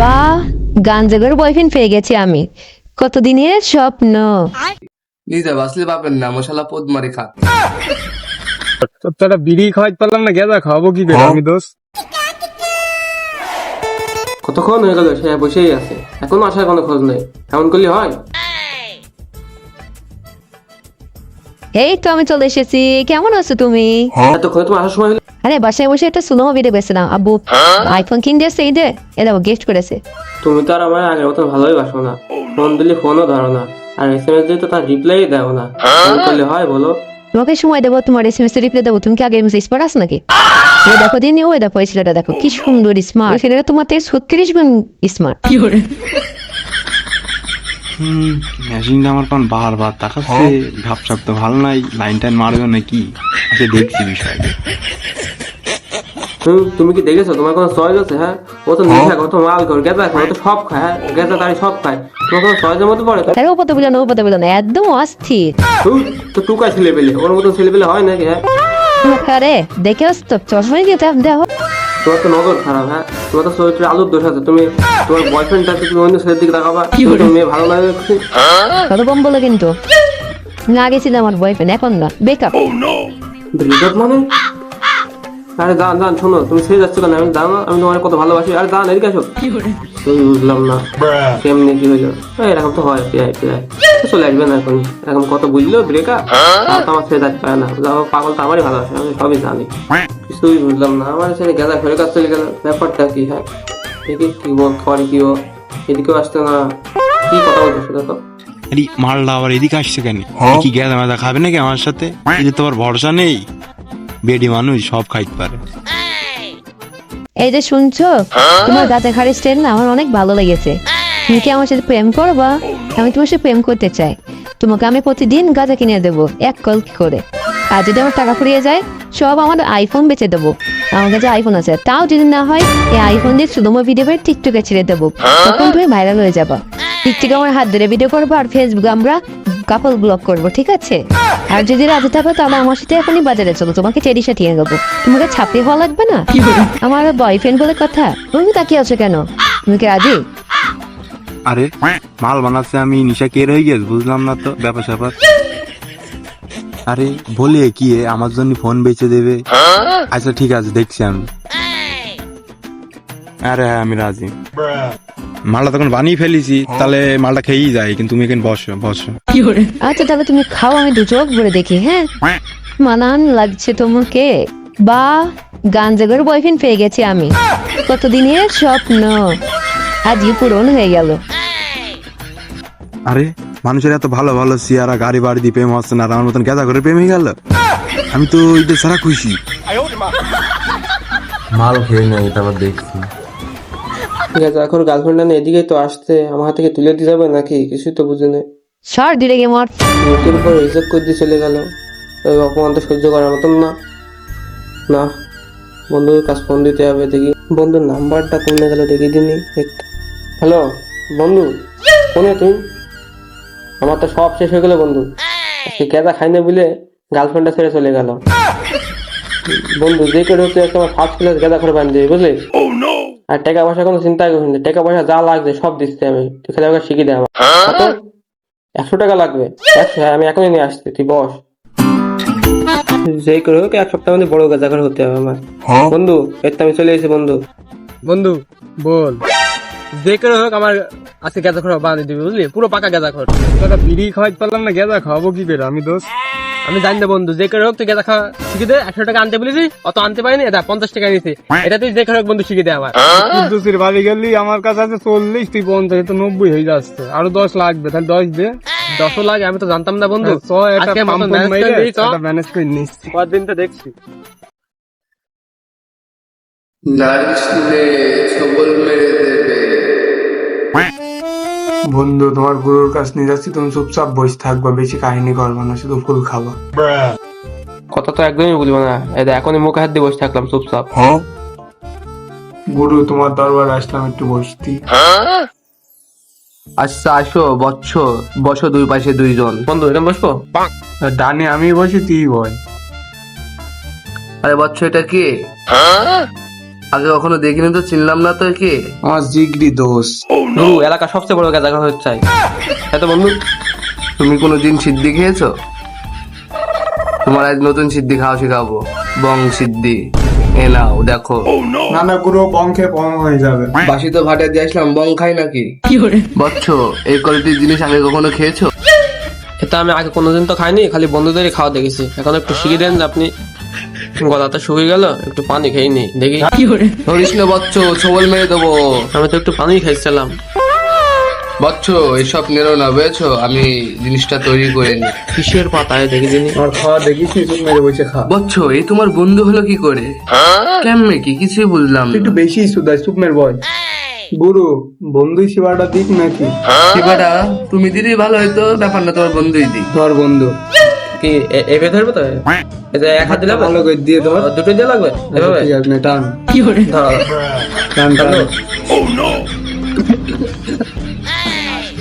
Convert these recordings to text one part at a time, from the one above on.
বা গাঞ্জাগর বয়ফ্রেন্ড পেয়ে গেছি আমি। কতদিনের স্বপ্ন? নিজে বাসলে পাবেন না মশলা পদ মারি খা তোরা বিড়ি খাওয়াইতে পারলাম না গেদা খাওয়াবো কি করে? আমি দোষ কতক্ষণ হয়ে গেল সে বসেই আছে? এখনও আসার কোনো খোঁজ নেই। এমন করলে হয়? এই তো আমি চলে এসেছি। কেমন আছো তুমি? এতক্ষণে তোমার আসার সময় হলো। আরে বাসায় বসে একটা সুনো ভিডিও পেয়েছিলাম আব্বু? আইফোন কিন দিয়েছে এই দে এ দেখো গিফট করেছে। তুমি তো আর আমার আগের মতো ভালোই বাসো না। ফোন দিলে ফোনও ধরো না আর এস এম এস দিয়ে তো তার রিপ্লাই দাও না। এমন করলে হয় বলো। তোমাকে সময় দেবো তোমার এস এম এস রিপ্লাই দেবো। তুমি কি আগে এমএস স্মার্ট আছো নাকি? ও দেখো দিন ও দেখো এই ছেলেটা দেখো কি সুন্দর স্মার্ট ছেলেটা তোমার থেকে ছত্রিশ গুণ স্মার্ট মেশিনটা আমার কোন বারবার তাকাচ্ছে ঘাপসাপ তো ভালো নাই লাইন টাইন মারবে নাকি? আগে দেখছি বিষয়টা। তুমি কি দেখেছ? তোমার কোনো চয়েস আছে হ্যাঁ? ও তো নিশা ও তো মাল করে গেঁদা খায় তো সব খায় হ্যাঁ? গেঁদা তারি সব খায়। তোমার কোনো চয়েসের মধ্যে পড়ে তো? তাহলে ও পথে বলো না ও পথে বলো না একদম অস্থির। তো টুকায় ছেলে পেলে ওর মতন ছেলে পেলে হয় নাকি হ্যাঁ? আরে দেখে আসতো চশমা দিয়ে দেখো। তোমার তো নজর খারাপ হ্যাঁ? তোমার তো চরিত্রে আলুর দোষ আছে। তুমি তোমার বয়ফ্রেন্ডটা তুমি অন্য ছেলের দিকে তাকাবা। কি মেয়ে ভালো লাগে কত কম বলে কিন্তু। না আগে ছিল আমার বয়ফ্রেন্ড এখন না। বেকআপ মানে? আরে দান দান শোনো তুমি ছেড়ে যাচ্ছ কেন? আমি জানো আমি তোমার কত ভালোবাসি। আরে দান এদিকে আসো। তুমি বুঝলাম না। কেমনি কি হইল এই, এরকম তো হয় প্রায় প্রায়। তো চলে আসবে না এখন। এরকম কত বুঝলো ব্রেকআপ তো আমার ছেড়ে যাচ্ছে পারে না। যাও পাগল তো আমারই ভালোবাসে আমি সবই জানি। কিছুই বুঝলাম না। আমার ছেলে গেলা ঘরে কাজ চলে গেল। ব্যাপারটা কি হ্যাঁ? দেখি কি বল খাওয়ার কি ও এদিকেও আসতে না। কি কথা বলছো সেটা তো? আরে মালটা আবার এদিকে আসছে কেন? কি গেদা মেদা খাবে নাকি আমার সাথে? এদের তো আবার ভরসা নেই। বেডি মানুষ, সব খাইতে পারে। এই যে শুনছো? তোমার গাতে খাড়ি স্টাইল না, আমার অনেক ভালো লেগেছে। তুমি কি আমার সাথে প্রেম করবা? আমি তোমার সাথে প্রেম করতে চাই। তোমাকে আমি প্রতিদিন গাঁজা কিনে দেবো, এক কল করে? আর যদি আমার টাকা ফুরিয়ে যায়, সব আমার আইফোন বেচে দেবো। আমার কাছে আইফোন আছে। তাও যদি না হয়, এই আইফোন দিয়ে শুধু ভিডিও করে টিকটকে ছেড়ে দেবো। তখন তুমি ভাইরাল হয়ে যাবা। টিকটকে আমার হাত ধরে ভিডিও করব, আর ফেসবুকে আমরা কাপল ব্লগ করব ঠিক আছে? আর যদি রাজি থাকো তাহলে আমার সাথে এখনই বাজারে চলো তোমাকে চেরি সাটিয়ে দেবো। তোমাকে ছাপড়ি হওয়া লাগবে না? আমার বয়ফ্রেন্ড বলে কথা তুমি তাকিয়ে আছো কেন? তুমি কি রাজি? আরে মাল বানাচ্ছে আমি নিশা কে হয়ে গেছে বুঝলাম না তো ব্যাপার স্যাপার। আরে বলে কি আমার জন্য ফোন বেচে দেবে। আচ্ছা ঠিক আছে দেখছি আমি। আরে হ্যাঁ আমি রাজি। মালটা তখন বানিয়ে ফেলেছি তাহলে মালটা খেয়েই যায় কিন্তু তুমি এখানে বসো বসো। আচ্ছা তাহলে তুমি খাও আমি দু চোখ ভরে দেখি হ্যাঁ? মানান লাগছে তোমাকে। বা গাঞ্জাগর বয়ফ্রেন্ড পেয়ে গেছি আমি। কতদিনের স্বপ্ন? আজই পূরণ হয়ে গেল। আরে মানুষের এত ভালো ভালো সিয়ারা গাড়ি বাড়ি দিয়ে প্রেম হচ্ছে না আর আমার মতন গেদা করে প্রেম হয়ে গেল। আমি তো এটা সারা খুশি। মাল খেয়ে নেই তারপর দেখছি। ঠিক আছে এখন গার্লফ্রেন্ড না এদিকেই তো আসতে আমার হাত থেকে তুলে দিয়ে যাবে নাকি? কিছুই তো বুঝে নেই। সর দিলে গে মর মুখের উপর রিজেক্ট করে দিয়ে চলে গেল। ওই অপমান তো সহ্য করার মতন না। না বন্ধুর কাছে ফোন দিতে হবে দেখি। বন্ধুর নাম্বারটা কমে গেল দেখি দিনই একটু হ্যালো বন্ধু ফোনে তুমি? আমার তো সব শেষ হয়ে গেল বন্ধু। সে কেদা খাইনে বলে গার্লফ্রেন্ডটা ছেড়ে চলে গেল। বন্ধু যে করে হচ্ছে একটা আমার ফার্স্ট ক্লাস গেদা করে বানিয়ে দেবে বুঝলি? আর টাকা পয়সা কোনো চিন্তা করিস না। টাকা পয়সা যা লাগছে সব দিচ্ছি আমি। তুই খালি শিখিয়ে দে আমার। একশো টাকা লাগবে। একশো হ্যাঁ আমি এখনই নিয়ে আসছি। তুই বস। যেই করে হোক এক সপ্তাহ মধ্যে বড় গাজা করে হতে হবে আমার। বন্ধু এর আমি চলে এসেছি বন্ধু। বন্ধু বল। যে করে হোক আমার আজকে গেঁদা খোরা বানিয়ে দিবি বুঝলি? পুরো পাকা গেঁদা খোর বিড়ি খাওয়াইতে পারলাম না গেঁদা খাওয়াবো কি করে? আমি দোষ আমি জানি না বন্ধু যে করে হোক তুই গেঁদা খাওয়া শিখে দে একশো টাকা আনতে বলেছি অত আনতে পারিনি এটা পঞ্চাশ টাকা নিয়েছি এটা তুই যে করে হোক বন্ধু শিখে দে আমার কুদ্দুসির বাড়ি গেলি আমার কাছে আছে চল্লিশ তুই পঞ্চাশ তো নব্বই হয়ে যাচ্ছে। আরও দশ লাগবে তাহলে দশ দে। দশও লাগে আমি তো জানতাম না বন্ধু। ম্যানেজ করে নিস কদিন তো দেখছি। নারিশ মেরে দেবে বন্ধু তোমার গুরুর কাছ নিয়ে যাচ্ছি তুমি চুপচাপ বসে থাকবা বেশি কাহিনী করবা না শুধু ফুল খাবা। কথা তো একদমই বলব না। এটা এখনই মুখে হাত দিয়ে বসে থাকলাম চুপচাপ। গুরু তোমার দরবার আসলাম একটু বসতি। আচ্ছা আসো বচ্ছ বসো দুই পাশে দুইজন। বন্ধু এরকম বসবো? ডানে আমি বসি তুই বল। আরে বচ্ছ এটা কি? আগে কখনো দেখিনি তো চিনলাম না তো কে আমার জিগরি দোষ। গুরু এলাকা সবচেয়ে বড় গেজা হচ্ছে চাই এত বন্ধু তুমি কোনো দিন সিদ্ধি খেয়েছো? তোমার আজ নতুন সিদ্ধি খাওয়া শেখাবো। বং সিদ্ধি। এ নাও দেখো। না। না গুরু পঙ্খে পং হয়ে যাবে। বাসি তো ভাটে দিয়ে আসলাম বং খাই নাকি? বচ্চ এই কোয়ালিটির জিনিস আগে কখনো খেয়েছো? এটা আমি আগে কোনোদিন তো খাইনি খালি বন্ধুদেরই খাওয়া দেখেছি। এখন একটু শিখিয়ে দেন যে আপনি গলাটা শুকিয়ে গেল একটু পানি খেয়ে নি দেখি। ধরিস না বচ্চ ছবল মেরে দেবো। আমি তো একটু পানি খাইছিলাম। বচ্চ এসব নেরো না বুঝেছ? আমি জিনিসটা তৈরি করে নি। কিসের পাতায় দেখি দিনি আমার খাওয়া দেখিস মেরে বসে খা। বচ্চ এই তোমার বন্ধু হলো কি করে? কেমনে কি? কিছুই বুঝলাম একটু বেশি সুদাই চুপ মেরে বল। গুরু বন্ধু সেবাটা দিক নাকি? শিবাটা তুমি দিদি ভালো হয়তো ব্যাপার না তোমার বন্ধুই দিক। তোর বন্ধু। কি এভাবে ধরবে তো? এই যে এক হাত দিলে? ভালো করে দিয়ে ধর ও, দুটো দিয়ে লাগবে? এভাবে? ঠিক আছে নে, টান। টান টান।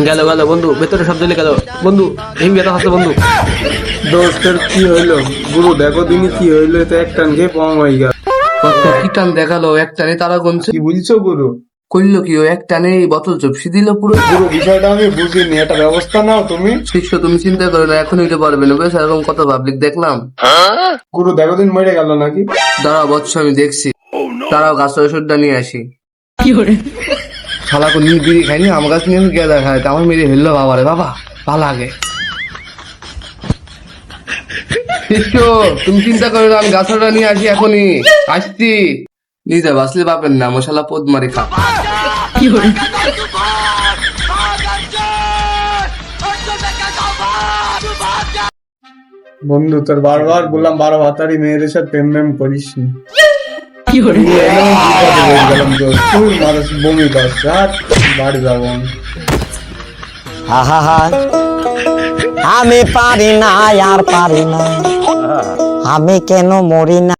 গেল গেল বন্ধু ভেতরে সব দিলে গেল। বন্ধু এই বেতা হাসতে বন্ধু। দোস্তের কি হইল? গুরু দেখো দিনই কি হইল তো এক টান খেয়ে পং হয়ে গেল। কি টান দেখাল এক টানে তারা গুনছে। কি বুঝছ গুরু? করল কি ও এক টানে এই বোতল চপসি দিল পুরো। গুরু বিষয়টা আমি বুঝিনি একটা ব্যবস্থা নাও তুমি। শিষ্য তুমি চিন্তা করো না এখন হইতে পারবে না। বেশ এরকম কত পাবলিক দেখলাম। গুরু দেখো দিন মরে গেল নাকি? দাঁড়াও বৎস আমি দেখছি। দাঁড়াও গাছের ওষুধটা নিয়ে আসি। কি শালা কোন বিড়ি খাইনি আমার কাছে নিয়ে গিয়ে দেখায় আমার মেরে হেললো বাবা রে বাবা ভালো লাগে। শিষ্য তুমি চিন্তা করো না আমি গাছটা নিয়ে আসি এখনই। আসছি। নিজে বাসলে পাবেন না মশালা পদ মারি খা। বন্ধু তোর বারবার বললাম বারো হাতারি মেয়েদের সাথে প্রেম প্রেম করিস নি। বমি পাস রাত বাড়ি যাব আমি। আমি পারি না আর পারি না। আমি কেন মরি না?